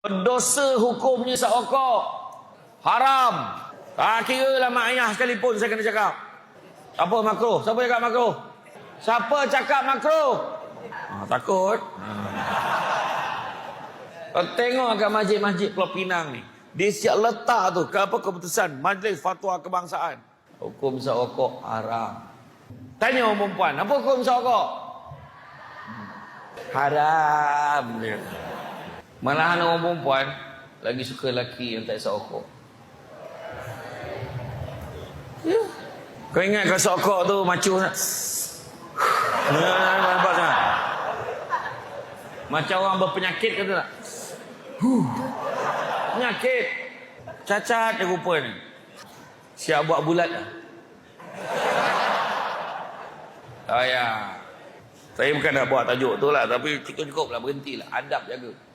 Dosa hukumnya seokok. Haram. Ha, kira lah mak ayah sekalipun saya kena cakap. Apa makro? Siapa cakap makro? Siapa cakap makro? Ha, takut. Ha. Tengok kat masjid-masjid Pulau Pinang ni. Dia siap letak tu ke apa keputusan Majlis Fatwa Kebangsaan. Hukum seokok haram. Tanya orang perempuan, apa hukum seokok? Haram dia. Malahan orang perempuan lagi suka lelaki yang tak seokok. Ya. Kau ingat kau seokok tu macu? Nampak tak? Macam orang berpenyakit kata tak? Huh. Penyakit. Cacat dia rupa ni. Siap buat bulat dah. Oh ya. Saya bukan nak buat tajuk tu lah. Tapi cukup-cukup lah berhenti lah. Adab jaga.